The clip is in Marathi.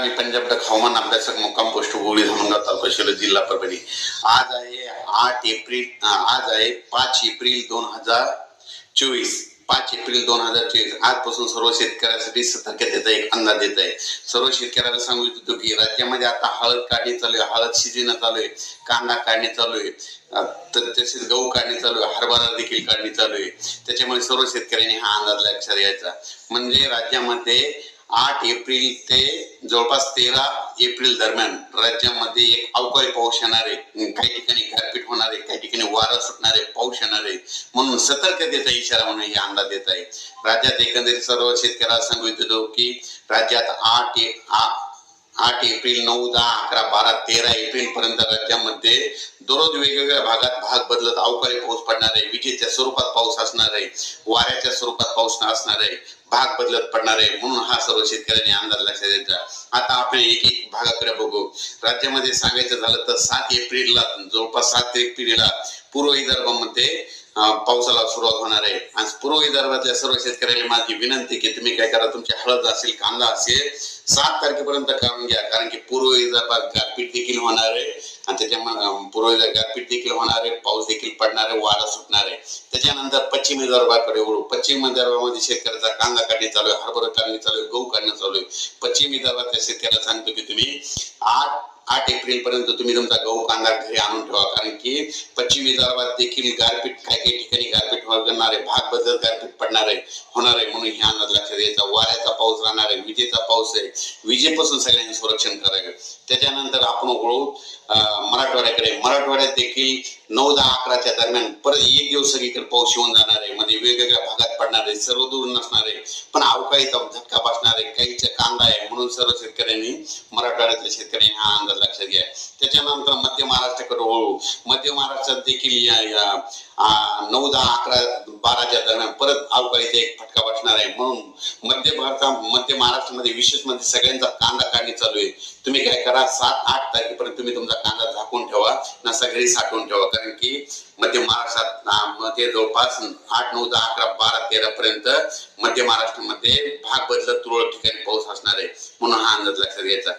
मी पंजाबडक हवामान अभ्यासक मुक्काम पोस्ट गोळी धामणगाव तालुका शिरोळ जिल्हा परभणी. आज आहे आठ एप्रिल आज आहे पाच एप्रिल दोन हजार चोवीस. पाच एप्रिल दोन हजार चोवीस. आजपासून सर्व शेतकऱ्यांसाठी सतर्कतेचा एक अंदाज देत आहे. सर्व शेतकऱ्याला सांगू इच्छितो की राज्यामध्ये आता हळद काढणी चालू आहे हळद शिजणं चालू आहे कांदा काढणे चालू आहे तर तसेच गहू काढणे चालू आहे हरभरा देखील काढणे चालू आहे. त्याच्यामुळे सर्व शेतकऱ्यांनी हा अंदाज लक्षात घ्यायचा. म्हणजे राज्यामध्ये आठ एप्रिल ते जवळपास तेरा एप्रिल दरम्यान राज्यामध्ये एक अवकाळी पाऊस येणार आहे. काही ठिकाणी गारपीट होणार आहे काही ठिकाणी वारा सुटणार आहे पाऊस येणार आहे. म्हणून सतर्कतेचा इशारा म्हणून हे अंदाज देत आहे. राज्यात एकंदरीत सर्व शेतकऱ्याला सांगू इच्छितो की राज्यात आठ आठ एप्रिल नऊ दहा अकरा बारा तेरा एप्रिल पर्यंत राज्यामध्ये दररोज वेगवेगळ्या भागात भाग बदलत अवकाळी पाऊस पडणार आहे विजेच्या स्वरूपात पाऊस असणार आहे वाऱ्याच्या स्वरूपात पाऊस असणार आहे भाग बदलत पडणार आहे म्हणून हा सर्व शेतकऱ्यांनी अंदाज लक्षात द्यायचा आता आपण एक एक भागाकडे बघू. राज्यामध्ये सांगायचं झालं तर सात एप्रिलला जवळपास सात एप्रिलला पूर्व विदर्भामध्ये पावसाला सुरुवात होणार आहे. आणि पूर्व विदर्भातल्या सर्व शेतकऱ्यांनी माझी विनंती की तुम्ही काय करा तुमची हळद असेल कांदा असेल सात तारखेपर्यंत काढून घ्या. कारण की पूर्व गारपीट देखील होणार आहे. आणि त्याच्यामुळे अं, गारपीट देखील होणार आहे. पाऊस देखील पडणार आहे. वारा सुटणार आहे. त्याच्यानंतर पश्चिम विदर्भाकडे वळू. पश्चिम विदर्भामध्ये शेतकऱ्याचा कांदा काढणे चालू आहे. हरभरा काढणे चालू आहे. गहू काढणं चालू आहे. पश्चिम विदर्भातल्या शेतकऱ्याला सांगतो की तुम्ही आठ आठ एप्रिल पर्यंत तुम्ही तुमचा गहू कांदा घरी आणून ठेवा. कारण की पश्चिम विदर्भात देखील गारपीट काही काही ठिकाणी गारपीट करणार आहे भाग बदल गारपीट पडणार आहे होणार आहे. म्हणून ह्या अंदाज लक्षात द्यायचा वाऱ्याचा पाऊस राहणार आहे विजेचा पाऊस आहे. विजेपासून सगळ्यांनी संरक्षण करावे. त्याच्यानंतर आपण वळू मराठवाड्याकडे. मराठवाड्यात देखील नऊ दहा अकराच्या दरम्यान परत एक दिवस सगळीकडे पाऊस येऊन जाणार आहे. म्हणजे वेगवेगळ्या भागात पडणार आहे सर्व दूर नसणार आहे. पण अवकाळी झटका बसणार आहे. काहीचा कांदा आहे म्हणून सर्व शेतकऱ्यांनी मराठवाड्यातल्या शेतकऱ्यांनी हा अंदाज लक्षात घ्या. त्याच्यानंतर मध्य महाराष्ट्राकडे वळू. मध्य महाराष्ट्रात देखील नऊ दहा अकरा बाराच्या दरम्यान परत अवकाळीचा एक फटका बसणार आहे. म्हणून मध्य भारतात मध्य महाराष्ट्रामध्ये विशेष म्हणजे सगळ्यांचा कांदा काढणी चालू आहे. तुम्ही काय करा सात आठ तारखेपर्यंत तुम्ही तुमचा कांदा झाकून ठेवा नसा घरी साठवून ठेवा. कारण की मध्य महाराष्ट्रात मध्ये जवळपास आठ नऊ दहा अकरा बारा तेरा पर्यंत मध्य महाराष्ट्रामध्ये भाग बदलत तुरळक ठिकाणी पाऊस असणार आहे. म्हणून हा अंदाज लक्षात घ्यायचा.